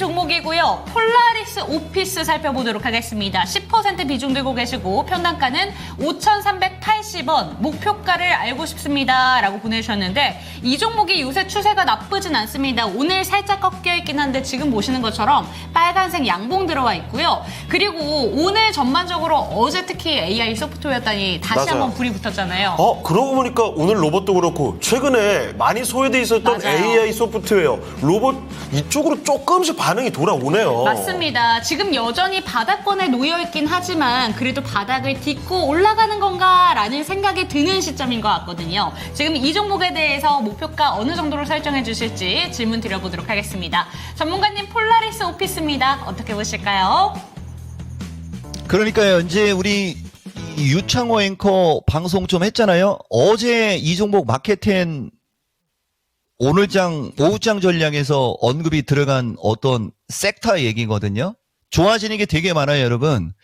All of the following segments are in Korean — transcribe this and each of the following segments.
종목이고요. 폴라리스 오피스 살펴보도록 하겠습니다. 10% 비중 들고 계시고 편단가는 5,380원, 목표가를 알고 싶습니다. 라고 보내주셨는데 이 종목이 요새 추세가 나쁘진 않습니다. 오늘 살짝 꺾여 있긴 한데 지금 보시는 것처럼 빨간색 양봉 들어와 있고요. 그리고 오늘 전반적으로 어제 특히 AI 소프트웨어였다니 다시 맞아요. 한번 불이 붙었잖아요. 어, 그러고 보니까 오늘 로봇도 그렇고 최근에 많이 소외돼 있었던 맞아요. AI 소프트웨어, 로봇 이쪽으로 조금씩 반응이 돌아오네요. 맞습니다. 지금 여전히 바닥권에 놓여 있긴 하지만 그래도 바닥을 딛고 올라가는 건가라는 생각이 드는 시점인 것 같거든요. 지금 이 종목에 대해서 목표가 어느 정도로 설정해 주실지 질문 드려보도록 하겠습니다. 전문가님 폴라리스 오피스입니다. 어떻게 보실까요? 그러니까요, 이제 우리 이 유창호 앵커 방송 좀 했잖아요. 어제 이 종목 마켓텐 오늘장, 오후장 전략에서 언급이 들어간 어떤 섹터 얘기거든요. 좋아지는 게 되게 많아요, 여러분.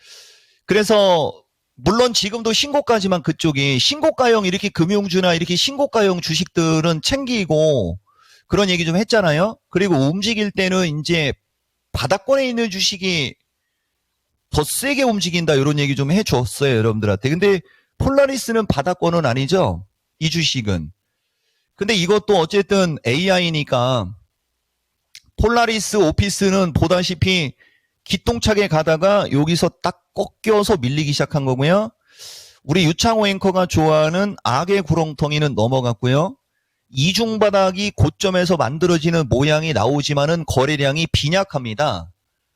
그래서, 물론 지금도 신고가지만 그쪽이 신고가형 이렇게 금융주나 이렇게 신고가형 주식들은 챙기고 그런 얘기 좀 했잖아요. 그리고 움직일 때는 이제 바닥권에 있는 주식이 더 세게 움직인다 이런 얘기 좀 해줬어요 여러분들한테 근데 폴라리스는 바닥권은 아니죠 이 주식은 근데 이것도 어쨌든 AI니까 폴라리스 오피스는 보다시피 기똥차게 가다가 여기서 딱 꺾여서 밀리기 시작한 거고요. 우리 유창호 앵커가 좋아하는 악의 구렁텅이는 넘어갔고요. 이중 바닥이 고점에서 만들어지는 모양이 나오지만은 거래량이 빈약합니다.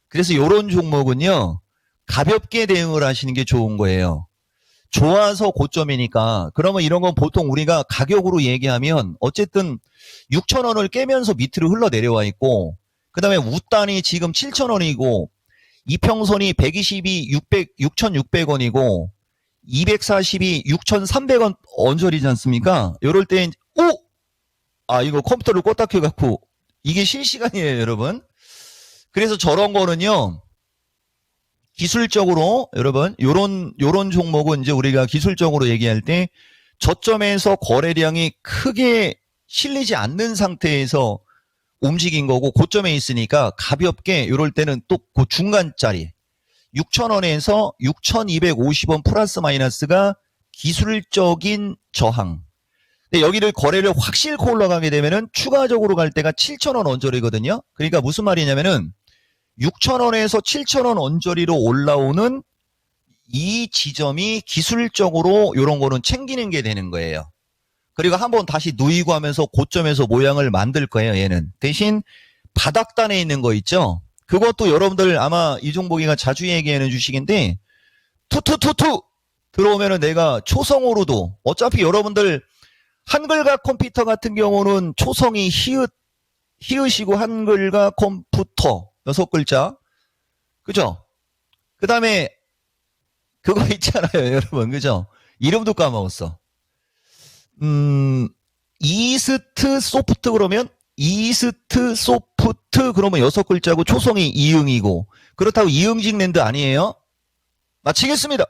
그래서 이런 종목은요 가볍게 대응을 하시는 게 좋은 거예요. 좋아서 고점이니까 그러면 이런 건 보통 우리가 가격으로 얘기하면 어쨌든 6천 원을 깨면서 밑으로 흘러 내려와 있고 그다음에 우단이 지금 7천 원이고 이평선이 120이 600 6,600원이고 240이 6,300원 언저리지 않습니까? 이럴 때 오! 아 이거 컴퓨터를 껐다 켜 갖고 이게 실시간이에요 여러분. 그래서 저런 거는요. 기술적으로 여러분 요런 요런 종목은 이제 우리가 기술적으로 얘기할 때 저점에서 거래량이 크게 실리지 않는 상태에서 움직인 거고 고점에 있으니까 가볍게 요럴 때는 또 그 중간짜리 6,000원에서 6,250원 플러스 마이너스가 기술적인 저항. 근데 여기를 거래를 확 싣고 올라가게 되면은 추가적으로 갈 때가 7,000원 언저리거든요. 그러니까 무슨 말이냐면은 6,000원에서 7,000원 언저리로 올라오는 이 지점이 기술적으로 이런 거는 챙기는 게 되는 거예요. 그리고 한번 다시 누이고 하면서 고점에서 모양을 만들 거예요, 얘는. 대신 바닥단에 있는 거 있죠? 그것도 여러분들 아마 이 종목이가 자주 얘기하는 주식인데, 투투투투! 들어오면은 내가 초성으로도, 어차피 여러분들 한글과 컴퓨터 같은 경우는 초성이 히읗, 히읗이고 한글과 컴퓨터. 여섯 글자. 그죠? 그 다음에, 그거 있잖아요, 여러분. 그죠? 이름도 까먹었어. 음, 이스트 소프트 그러면, 이스트 소프트 그러면 여섯 글자고 초성이 이응이고, 그렇다고 이응직 랜드 아니에요? 마치겠습니다.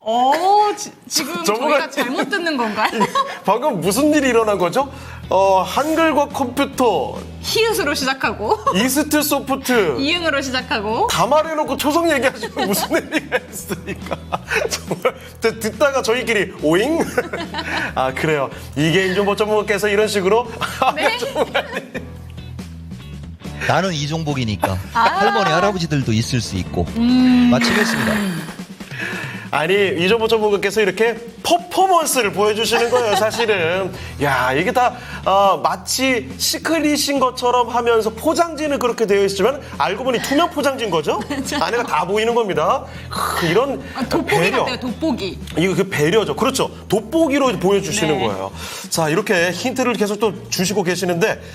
어, 지, 지금 전문가- 저희가 잘못 듣는 건가요? 방금 무슨 일이 일어난 거죠? 어, 한글과 컴퓨터, 히읗으로 시작하고 이스트 소프트. 이응으로 시작하고 다 말해놓고 초성 얘기하시면 무슨 의미가 있으니까 정말 듣- 듣다가 저희끼리 오잉? 아 그래요 이게 인종보 전문가께서 이런 식으로 네? 나는 이종복이니까. 아. 할머니, 할아버지들도 있을 수 있고. 음. 마치겠습니다. 아니 이종보 전문가께서 이렇게 퍼포먼스를 보여주시는 거예요 사실은 야 이게 다 어, 마치 시크릿인 것처럼 하면서 포장지는 그렇게 되어 있지만 알고 보니 투명 포장지인 거죠 안에가 다 보이는 겁니다 크, 이런 아, 돋보기 배려 같아요, 돋보기. 이거 그 배려죠. 그렇죠. 돋보기로 보여주시는 네. 거예요. 자, 이렇게 힌트를 계속 또 주시고 계시는데,